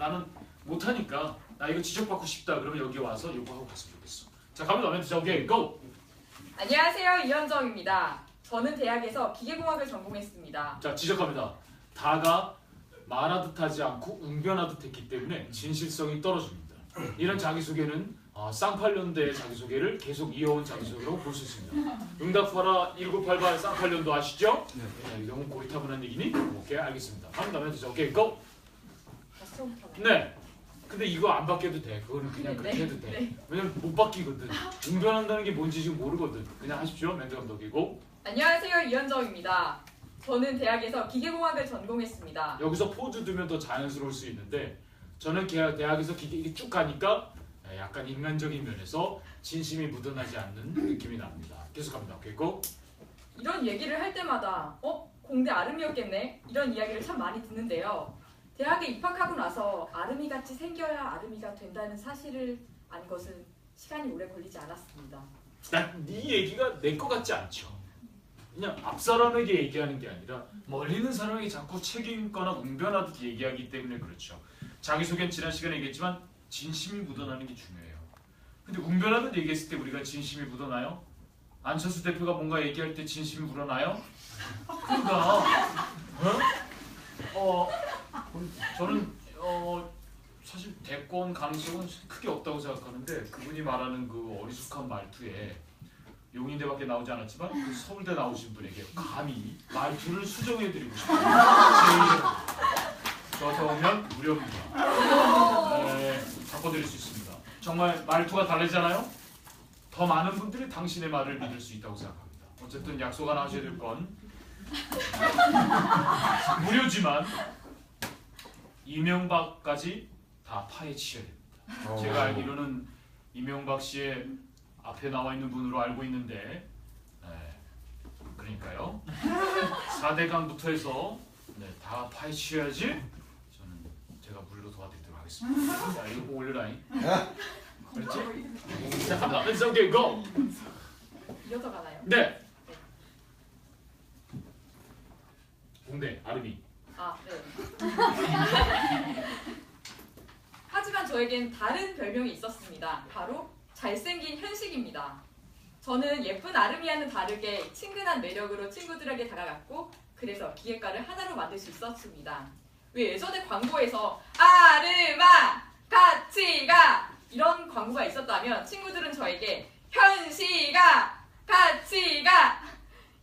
나는 못하니까 나 이거 지적받고 싶다. 그러면 여기 와서 이거 하고 갔으면 좋겠어. 자 갑니다. 멘트 자 오케이 고. 안녕하세요 이현정입니다. 저는 대학에서 기계공학을 전공했습니다. 자 지적합니다. 다가 말하듯 하지 않고 웅변하듯 했기 때문에 진실성이 떨어집니다. 이런 자기소개는 어, 쌍팔년대의 자기소개를 계속 이어온 자기소개로 볼수 있습니다. 응답하라 1988 쌍팔년도 아시죠? 네. 너무 고리타분한 얘기니? 오케이 알겠습니다. 다음 다음에 죠 오케이 고. 네. 근데 이거 안 바뀌어도 돼. 그거는 그냥 그렇게 네, 해도 돼. 네. 왜냐면 못 바뀌거든. 웅변한다는 게 뭔지 지금 모르거든. 그냥 하십시오. 멘트 감독이고 안녕하세요 이현정입니다. 저는 대학에서 기계공학을 전공했습니다. 여기서 포즈 두면 더 자연스러울 수 있는데 저는 개- 대학에서 기계 이렇게 쭉 가니까 네, 약간 인간적인 면에서 진심이 묻어나지 않는 느낌이 납니다. 계속합니다. 오케이 고. 이런 얘기를 할 때마다 어? 공대 아름이었겠네? 이런 이야기를 참 많이 듣는데요. 대학에 입학하고 나서 아름이 같이 생겨야 아름이가 된다는 사실을 안 것은 시간이 오래 걸리지 않았습니다. 난네 얘기가 내거 같지 않죠. 그냥 앞 사람에게 얘기하는 게 아니라 멀리 있는 사람에게 자꾸 책임거나 웅변하듯 얘기하기 때문에 그렇죠. 자기 소개는 지난 시간에 얘기했지만 진심이 묻어나는 게 중요해요. 근데 웅변하듯 얘기했을 때 우리가 진심이 묻어나요? 안철수 대표가 뭔가 얘기할 때 진심이 묻어나요? 그러니까 어? 어 저는 어 사실 대권 가능성은 크게 없다고 생각하는데 그분이 말하는 그 어리숙한 말투에 용인대밖에 나오지 않았지만 그 서울대 나오신 분에게 감히 말투를 수정해드리고 싶어요. 제 저한테 오면 무료입니다. 네, 바꿔드릴 수 있습니다. 정말 말투가 다르잖아요. 더 많은 분들이 당신의 말을 믿을 수 있다고 생각합니다. 어쨌든 약속 하나 하셔야 될 건 무료지만 이명박까지 다 파헤치셔야 됩니다. 제가 알기로는 이명박 씨의 앞에 나와 있는 분으로 알고 있는데 네, 그러니까요 4대강부터 해서 네, 다 파헤치셔야지 저는 제가 무료로 도와드리도록 하겠습니다 자 이거 꼭 올려라잉 그렇지? 자 Let's okay, go! 이어서 가나요? 네 공대 아르비 아, 네. 하지만 저에겐 다른 별명이 있었습니다. 바로 잘생긴 현식입니다. 저는 예쁜 아름이와는 다르게 친근한 매력으로 친구들에게 다가갔고 그래서 기획가를 하나로 만들 수 있었습니다. 왜 예전에 광고에서 아름아 같이 가 이런 광고가 있었다면 친구들은 저에게 현식아 같이 가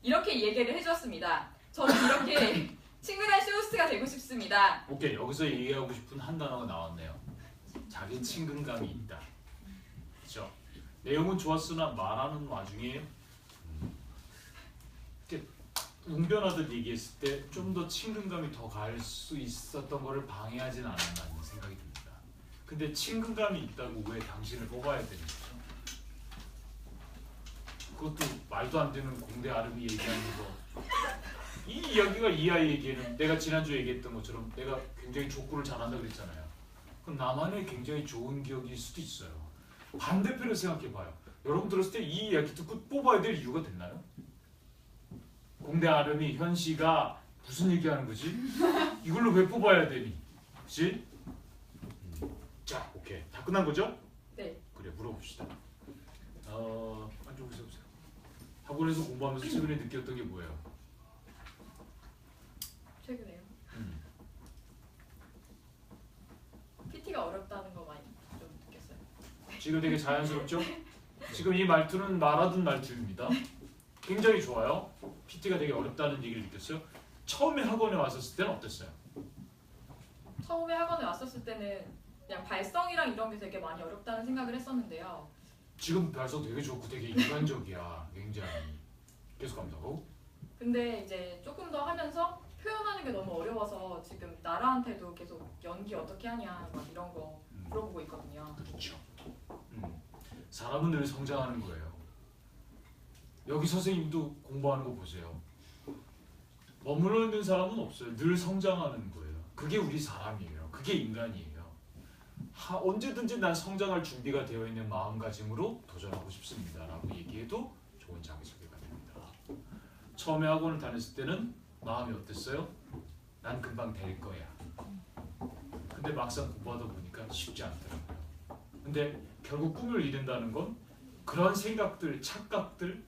이렇게 얘기를 해주었습니다. 저는 이렇게 친근한 쇼호스트가 되고 싶습니다. 오케이 여기서 얘기하고 싶은 한 단어가 나왔네요. 자기 친근감이 있다. 그렇죠? 내용은 좋았으나 말하는 와중에 웅변하듯 얘기했을 때 좀 더 친근감이 더 갈 수 있었던 거를 방해하진 않았나는 생각이 듭니다. 근데 친근감이 있다고 왜 당신을 뽑아야 되는 거죠? 그것도 말도 안 되는 공대 아름이 얘기하는 거. 이 이야기가 이 아이에게는 내가 지난주 에 얘기했던 것처럼 내가 굉장히 족구를 잘한다 그랬잖아요. 그럼 나만의 굉장히 좋은 기억일 수도 있어요. 반대편을 생각해봐요. 여러분 들었을 때 이 이야기 듣고 뽑아야 될 이유가 됐나요? 공대 아름이 현 씨가 무슨 얘기하는 거지? 이걸로 왜 뽑아야 되니? 음. 자, 오케이. 다 끝난 거죠? 네. 그래, 물어봅시다. 어, 안쪽으로 세우세요. 학원에서 공부하면서 최근에 느꼈던 게 뭐예요? 최근에요. 음. PT가 어렵다는 거 많이 좀 느꼈어요. 지금 되게 자연스럽죠? 지금 이 말투는 말하던 말투입니다. 굉장히 좋아요. PT가 되게 어렵다는 얘기를 느꼈어요. 처음에 학원에 왔었을 때는 어땠어요? 처음에 학원에 왔었을 때는 그냥 발성이랑 이런 게 되게 많이 어렵다는 생각을 했었는데요. 지금 발성 되게 좋고 되게 인간적이야. 굉장히. 계속 간다고? 근데 이제 조금 더 하면서 표현하는 게 너무 어려워서 지금 나라한테도 계속 연기 어떻게 하냐 막 이런 거 음, 물어보고 있거든요. 그렇죠. 음, 사람은 늘 성장하는 거예요. 여기 선생님도 공부하는 거 보세요. 머물러 있는 사람은 없어요. 늘 성장하는 거예요. 그게 우리 사람이에요. 그게 인간이에요. 하, 언제든지 난 성장할 준비가 되어 있는 마음가짐으로 도전하고 싶습니다라고 얘기해도 좋은 자기소개가 됩니다. 처음에 학원을 다녔을 때는 마음이 어땠어요? 난 금방 될 거야. 근데 막상 공부하다 보니까 쉽지 않더라고요. 근데 결국 꿈을 이룬다는 건 그런 생각들, 착각들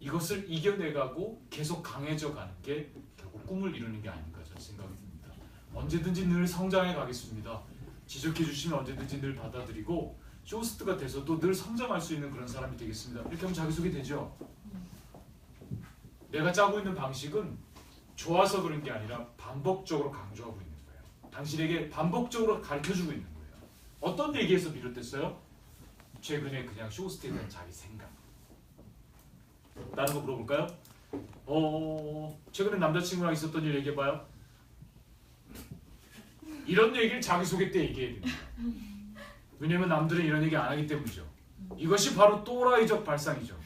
이것을 이겨내가고 계속 강해져 가는 게 결국 꿈을 이루는 게 아닌가 저는 생각이 듭니다. 언제든지 늘 성장해 가겠습니다. 지적해 주시면 언제든지 늘 받아들이고 쇼스트가 돼서도 늘 성장할 수 있는 그런 사람이 되겠습니다. 이렇게 하면 자기소개 되죠? 내가 짜고 있는 방식은 좋아서 그런 게 아니라 반복적으로 강조하고 있는 거예요. 당신에게 반복적으로 가르쳐주고 있는 거예요. 어떤 얘기에서 비롯됐어요? 최근에 그냥 쇼스트에 대한 자기 생각. 다른 거 물어볼까요? 어, 최근에 남자친구랑 있었던 일 얘기해봐요. 이런 얘기를 자기소개 때 얘기해야 됩니다. 왜냐면 남들은 이런 얘기 안 하기 때문이죠. 이것이 바로 또라이적 발상이죠.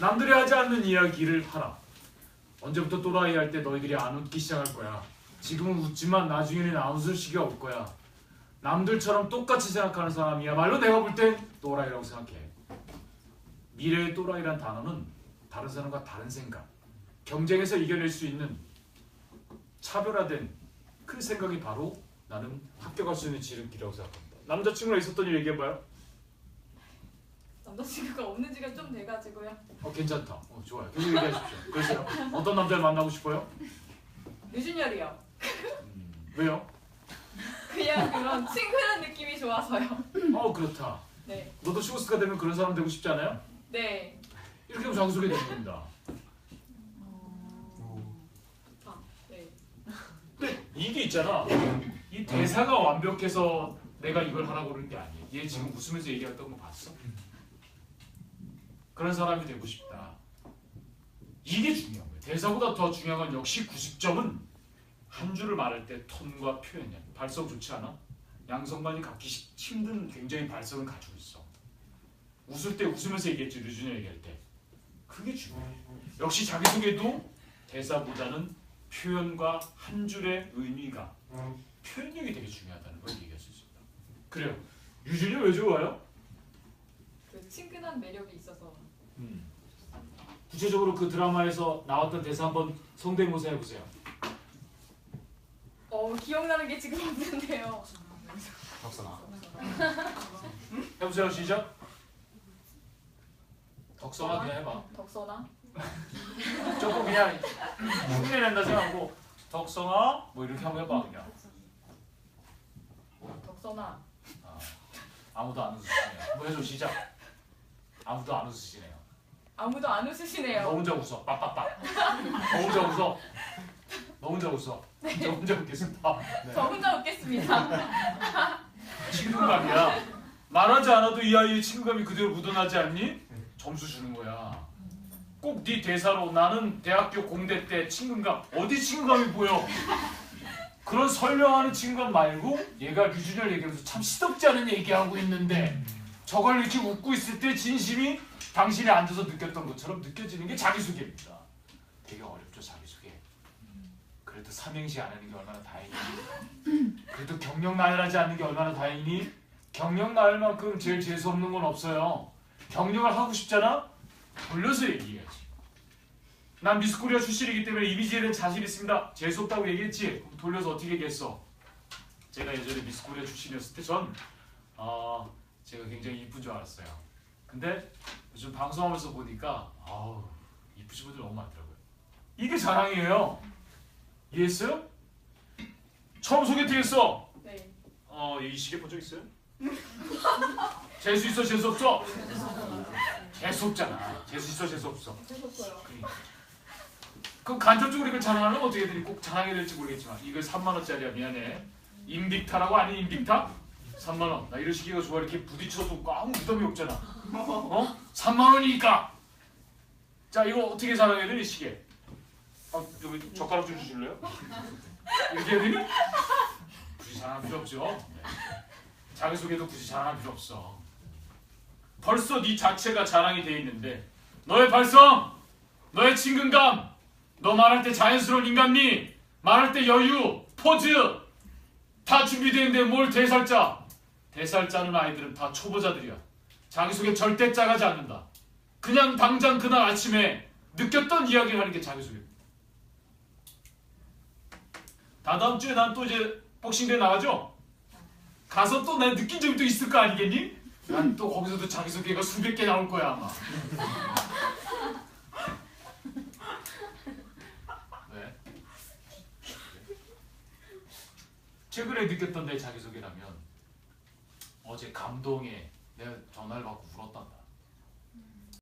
남들이 하지 않는 이야기를 하라. 언제부터 또라이 할 때 너희들이 안 웃기 시작할 거야. 지금은 웃지만 나중에는 안 웃을 시기가 올 거야. 남들처럼 똑같이 생각하는 사람이야말로 내가 볼 땐 또라이라고 생각해. 미래의 또라이란 단어는 다른 사람과 다른 생각, 경쟁에서 이겨낼 수 있는 차별화된 그 생각이 바로 나는 합격할 수 있는 지름길이라고 생각합니다. 남자친구랑 있었던 일 얘기해봐요. 남자친구가 없는 지가 좀 돼가지고요. 어 괜찮다. 어 좋아요. 계속 얘기하십시오. 그래서 어떤 남자를 만나고 싶어요? 유준열이요. 음, 왜요? 그냥 그런 친근한 느낌이 좋아서요. 어 그렇다. 네, 너도 쇼스가 되면 그런 사람 되고 싶지 않아요? 네. 이렇게 하면 자기소개 되는 겁니다. 네. 근데 이게 있잖아. 이 대사가 완벽해서 내가 이걸 하라고 그러는 게 아니에요. 얘 지금 웃으면서 얘기했던 거 봤어? 그런 사람이 되고 싶다. 이게 중요한 거예요. 대사보다 더 중요한 건 역시 90점은 한 줄을 말할 때 톤과 표현이야. 발성 좋지 않아? 양성반이 갖기 시- 힘든 굉장히 발성을 가지고 있어. 웃을 때 웃으면서 얘기했지 류준이 얘기할 때. 그게 중요해. 역시 자기소개도 대사보다는 표현과 한 줄의 의미가 표현력이 되게 중요하다는 걸 얘기할 수 있습니다. 그래요. 유준이 왜 좋아요? 그 친근한 매력이 있어서. 구체적으로 그 드라마에서 나왔던 대사 한번 성대모사 해보세요. 어 기억나는 게 지금 없는데요. 덕선아 해보세요. 시작. 덕선아 그냥 해봐. 덕선아. 조금 그냥 흉내 낸다 생각하고 덕선아 뭐 이렇게 한번 해봐 그냥. 덕선아. 아, 아무도 안 웃으시네요. 뭐 해줘 시작. 아무도 안 웃으시네요. 아무도 안 너 웃으시네요. 혼자 웃어. 빡빡빡. 너 혼자 웃어. 너 혼자 웃어. 저 혼자 웃겠습니다. 네. 저 혼자 웃겠습니다. 친근감이야. 말하지 않아도 이 아이의 친근감이 그대로 묻어나지 않니? 점수 주는 거야. 꼭 네 대사로 나는 대학교 공대 때 친근감 어디 친근감이 보여? 그런 설명하는 친근감 말고 얘가 류준열 얘기하면서 참 시덥지 않은 얘기하고 있는데 저걸 이렇게 웃고 있을 때 진심이 당신이 앉아서 느꼈던 것처럼 느껴지는 게 자기소개입니다. 되게 어렵죠 자기소개. 그래도 삼행시 안 하는 게 얼마나 다행이니? 그래도 경력 나열하지 않는 게 얼마나 다행이니? 경력 나열만큼 제일 재수 없는 건 없어요. 경력을 하고 싶잖아? 돌려서 얘기해야지. 난 미스코리아 출신이기 때문에 이미지에 대한 자신 있습니다. 재수 없다고 얘기했지? 돌려서 어떻게 얘기했어? 제가 예전에 미스코리아 출신이었을 때 전 어, 제가 굉장히 이쁜 줄 알았어요. 근데 요즘 방송하면서 보니까 아우 이쁘신 분들 너무 많더라고요. 이게 자랑이에요. 이해했어요? 처음 소개팅했어. 네. 어, 이 시계 본 적 있어요? 재수 있어, 재수 없어? 재수 없잖아. 재수 있어, 재수 없어. 재밌었어요. 그럼 간접적으로 이걸 자랑하면 어떻게 되니? 꼭 자랑해야 될지 모르겠지만 이거 3만 원짜리야 미안해. 인빅타라고 아니 인빅타? 3만 원. 나 이런 시계가 좋아 이렇게 부딪혀도 아무 부담이 없잖아. 어? 3만 원이니까. 자 이거 어떻게 자랑해야 되니 시계? 아 여기 젓가락 좀 주실래요? 이렇게 해야 되니? 굳이 자랑할 필요 없죠. 네. 자기소개도 굳이 자랑할 필요 없어. 벌써 네 자체가 자랑이 돼 있는데 너의 발성, 너의 친근감, 너 말할 때 자연스러운 인간미, 말할 때 여유, 포즈 다 준비되는데 뭘 대살 짜? 대살 짜는 아이들은 다 초보자들이야. 자기소개 절대 짜가지 않는다. 그냥 당장 그날 아침에 느꼈던 이야기를 하는 게 자기소개. 다다음 주에 난 또 이제 복싱대 나가죠? 가서 또 내 느낀 점이 또 있을 거 아니겠니? 난 또 거기서도 자기소개가 수백 개 나올 거야 아마. 왜? 최근에 느꼈던 내 자기소개라면 어제 감동에 내가 전화를 받고 울었단다.